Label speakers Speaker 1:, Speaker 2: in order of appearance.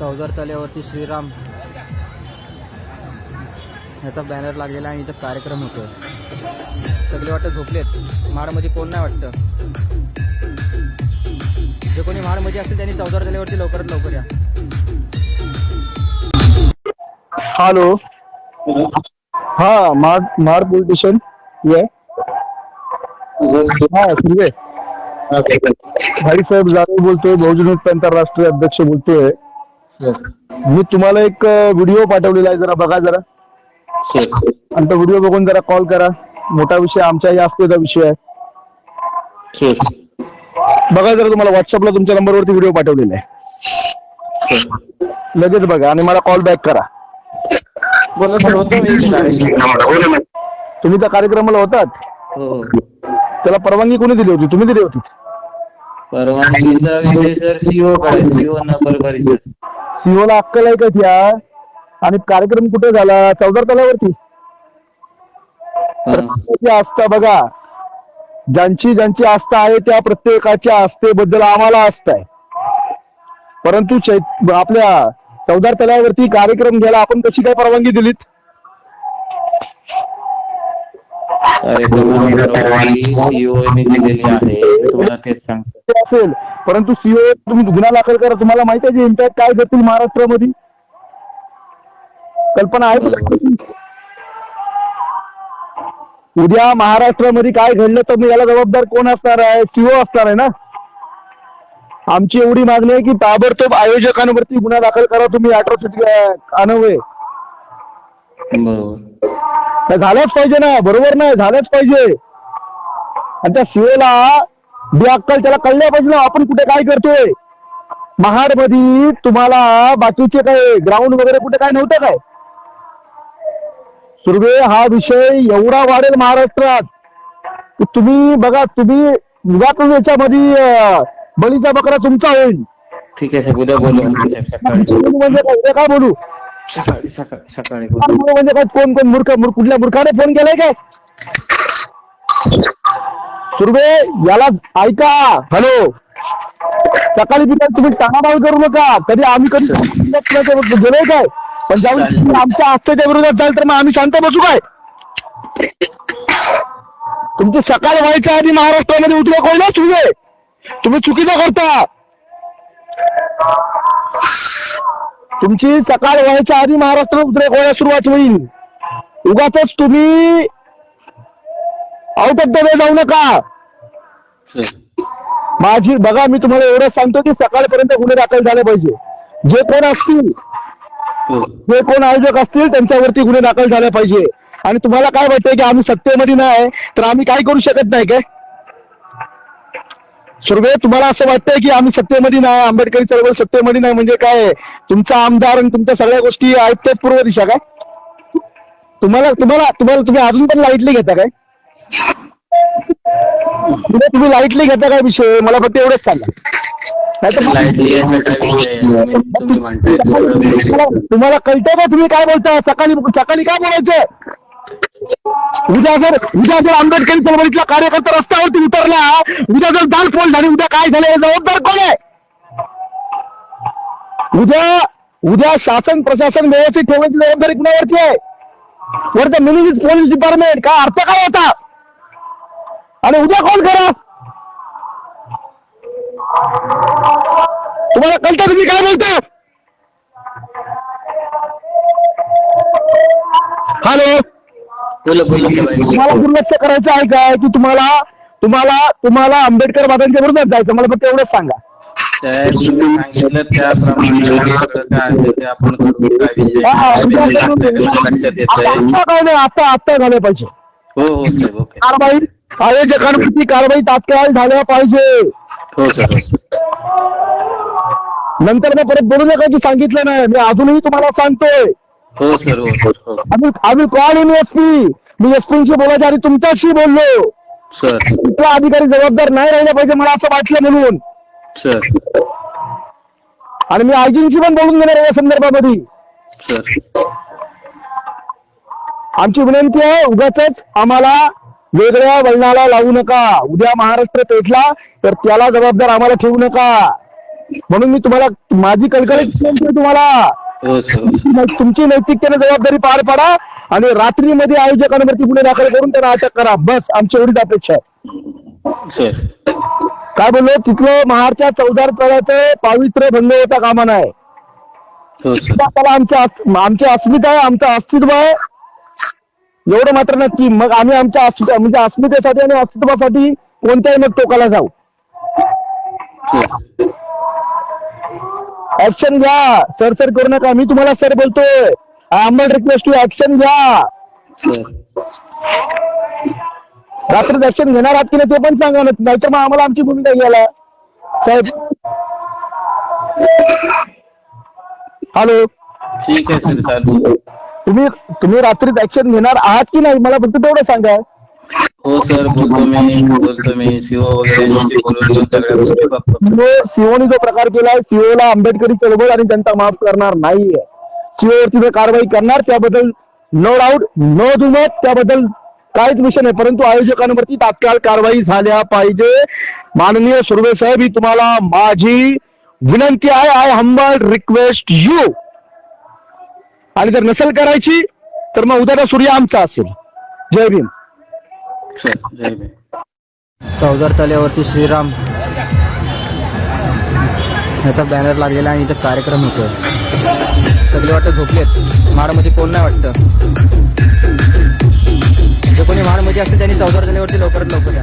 Speaker 1: चौदार तल्यावरती श्रीराम ह्याचा बॅनर लागलेला आहे आणि इथं कार्यक्रम होतो सगळे वाटतं झोपलेत. माडमध्ये कोण नाही वाटतं? जे कोणी माडमध्ये असेल त्यांनी चौदार तल्यावरती लवकरात लवकर या.
Speaker 2: हॅलो हा माड माड पोलीस स्टेशन. ये. हा सुर्वे भाईसाहेब जाधव बोलतोय. बहुजन आंतरराष्ट्रीय अध्यक्ष बोलतोय. मी तुम्हाला एक व्हिडिओ पाठवलेला आहे जरा बघा जरा. आणि तो व्हिडिओ बघून जरा कॉल करा. मोठा विषय आमच्या या असतेचा विषय आहे. बघा जरा तुम्हाला व्हॉट्सअपला तुमच्या नंबरवरती व्हिडिओ पाठवलेला आहे. लगेच बघा आणि मला कॉल बॅक करा. तुम्ही त्या कार्यक्रमाला होतात?
Speaker 3: हो.
Speaker 2: त्याला परवानगी कोणी दिली होती? तुम्ही दिली होती?
Speaker 3: परवानगीचा
Speaker 2: सीओला अक्कल आहे का त्या आणि कार्यक्रम कुठे झाला? चौदार तलावरती. प्रत्येकाची आस्था बघा. ज्यांची ज्यांची आस्था आहे त्या प्रत्येकाच्या आस्थेबद्दल आम्हाला आस्था आहे. परंतु आपल्या चौदार तलावरती कार्यक्रम घ्यायला आपण कशी काय परवानगी दिलीत?
Speaker 3: कार्यक्रमाची परवानगी सीओ ने दिलेली आहे. तुम्हाला तेच सांगतो.
Speaker 2: ते असेल. परंतु सीओ तुम्ही गुन्हा दाखल करा. तुम्हाला माहिती आहे इम्पॅक्ट काय करतील महाराष्ट्रामध्ये? कल्पना आहे का? उद्या महाराष्ट्रामध्ये काय घडलं तर याला जबाबदार कोण असणार आहे? सीओ असणार आहे ना? आमची एवढी मागणी आहे की ताबडतोब आयोजकांवरती गुन्हा दाखल करा. तुम्ही अॅट्रॉसिटी आणवे
Speaker 3: बरोबर.
Speaker 2: झालंच पाहिजे ना बरोबर नाही झालंच पाहिजे. आणि त्या सीओला अक्कल त्याला कळलं पाहिजे ना आपण कुठे काय करतोय. महाडमध्ये तुम्हाला बाकीचे काय ग्राउंड वगैरे कुठे काय नव्हतं काय? सुर्वे हा विषय एवढा वाढेल महाराष्ट्रात तुम्ही बघा तुम्ही उगाच याच्यामध्ये बळीचा बकरा तुमचा होईल.
Speaker 3: ठीक आहे उद्या बोलू.
Speaker 2: म्हणजे उद्या काय बोलू?
Speaker 3: सकाळी सकाळी
Speaker 2: म्हणजे काय कोण कोण मूर्ख कुठल्या मूर्खाने फोन केलाय काय? सुर्वे याला ऐका. हॅलो. सकाळी बिकाळी तुम्ही टाणामाळ करू नका. कधी आम्ही कधी गेलोय काय? पण ज्यावेळी. तुम्ही आमच्या आस्थेच्या विरोधात जाल तर मग आम्ही शांत बसू काय? तुमची सकाळ व्हायच्या आधी महाराष्ट्रामध्ये होईल ना सुर्वे तुम्ही चुकीचं करता. तुमची सकाळ व्हायच्या आधी महाराष्ट्रात उद्रेक व्हायला सुरुवात होईल. उगाच तुम्ही आउट ऑफ द वे जाऊ नका. माझी बघा मी तुम्हाला एवढं सांगतो की सकाळपर्यंत गुन्हे दाखल झाले पाहिजे. जे कोण असतील
Speaker 3: हो.
Speaker 2: जे कोण आयोजक असतील त्यांच्यावरती गुन्हे दाखल झाले पाहिजे. आणि तुम्हाला काय वाटतंय की आम्ही सत्तेमध्ये नाही तर आम्ही काय करू शकत नाही काय? सुर्वे तुम्हाला असं वाटतंय की आम्ही सत्तेमध्ये नाही आंबेडकरी चळवळ सत्तेमध्ये नाही म्हणजे काय तुमचा आमदार आणि तुमच्या सगळ्या गोष्टी ऐकतात पूर्व दिशा काय? तुम्हाला तुम्हाला तुम्हाला तुम्ही अजून पण लाईटली घेता काय? तुम्ही तुम्ही लाईटली घेता काय विषय? मला फक्त एवढंच सांगा. तुम्हाला कळतंय का तुम्ही काय बोलता सकाळी सकाळी काय बोलायचं? उद्या जर उद्या जर आंबेडकरी चळवळीतला कार्यकर्ता रस्त्यावरती उतरला उद्या जर दाल पोल झाली उद्या काय झालं जबाबदार कोण आहे? उद्या उद्या शासन प्रशासन व्यवस्थित ठेवण्याची जबाबदारी कुणावरती आहे? वरचं मिनी पोलीस डिपार्टमेंट काय अर्थ काय होता? आणि उद्या कोण करा? तुम्हाला कळतं तुम्ही काय बोलता? तुम्हाला दुर्लक्ष करायचं आहे काय? की तुम्हाला तुम्हाला तुम्हाला आंबेडकर वादांच्या विरोधात जायचं मला फक्त एवढंच सांगा.
Speaker 3: सांगितलं त्याप्रमाणे आपण
Speaker 2: हा, हा, आता काय नाही आता आता झालं पाहिजे
Speaker 3: हो हो ओके
Speaker 2: कारवाई आयोजकांवरती कारवाई तात्काळ झाल्या पाहिजे.
Speaker 3: हो हो सर.
Speaker 2: नंतर मग परत बोलू नका की सांगितलं नाही. मी अजूनही तुम्हाला सांगतोय.
Speaker 3: हो सर हो सर हो.
Speaker 2: आम्ही आम्ही कॉल इन एसपी मी एसपीशी बोलायच्या आधी तुमच्याशी बोललो.
Speaker 3: सर.
Speaker 2: तिथला अधिकारी जबाबदार नाही राहिला पाहिजे मला असं वाटलं म्हणून.
Speaker 3: सर.
Speaker 2: आणि मी आयजींशी पण बोलून घेणार आहे या संदर्भामध्ये.
Speaker 3: सर.
Speaker 2: आमची विनंती आहे उगाच आम्हाला वेगळ्या वळणाला लावू नका. उद्या महाराष्ट्र पेटला तर त्याला जबाबदार आम्हाला ठेवू नका. म्हणून मी तुम्हाला माझी कळकळीची विनंती आहे तुम्हाला.
Speaker 3: हो सर.
Speaker 2: तुमची- नैतिकतेने जबाबदारी पार पाडा आणि रात्रीमध्ये आयोजकांवरती गुन्हे दाखल करून त्यांना अटक करा. बस आमची एवढीच अपेक्षा आहे. काय बोललो? तिथलं महारच्या चौदार तळ्याचं पावित्र्य भंग होता कामा नाही.
Speaker 3: हो
Speaker 2: त्याला आमच्या आमची अस्मिता आहे आमचं अस्तित्व आहे. एवढं मात्र नक्की. मग आम्ही आमच्या म्हणजे अस्मितेसाठी आणि अस्तित्वासाठी कोणत्याही मग टोकाला जाऊ.
Speaker 3: सर
Speaker 2: ऍक्शन घ्या. सर सर करू नका. मी तुम्हाला सर बोलतोय. आंबल रिक्वेस्ट टू ऍक्शन घ्या.
Speaker 3: सर
Speaker 2: रात्री ऍक्शन घेणार आहात की नाही ते पण सांगा ना. नाहीतर मग आम्हाला आमची भूमिका घ्यायला. साहेब. हॅलो
Speaker 3: ठीक आहे सर
Speaker 2: तुम्ही तुम्ही रात्रीत ऍक्शन घेणार आहात की नाही? मला फक्त तेवढं सांगा.
Speaker 3: हो सर बोलतो मी बोलतो मी. सीओ वगैरे बोलून सगळ्या गोष्टी बघतो
Speaker 2: सीओनी जो प्रकार केलाय सीओला आंबेडकरी चळवळ आणि जनता माफ करणार नाहीये. सीओवरती जो कारवाई करणार त्याबद्दल नो डाऊट नो दुमत त्याबद्दल काहीच विषय नाही. परंतु आयोजकांवरती तात्काळ कारवाई झाल्या पाहिजे. माननीय सुर्वे साहेब ही तुम्हाला माझी विनंती आहे. आय हंबल रिक्वेस्ट यू आणि जर नसेल करायची तर मग उद्याचा सूर्य आमचा असेल. जय भीम
Speaker 3: सर जय भीम.
Speaker 1: चौदार तल्यावरती श्रीराम. ह्याचा बॅनर लागलेला आणि इथं कार्यक्रम होतो सगळे वाटतं झोपलेत. माडमध्ये कोण नाही वाटतं? जे कोणी माडमध्ये असते त्यांनी चौदार तल्यावरती लवकरात लवकर या.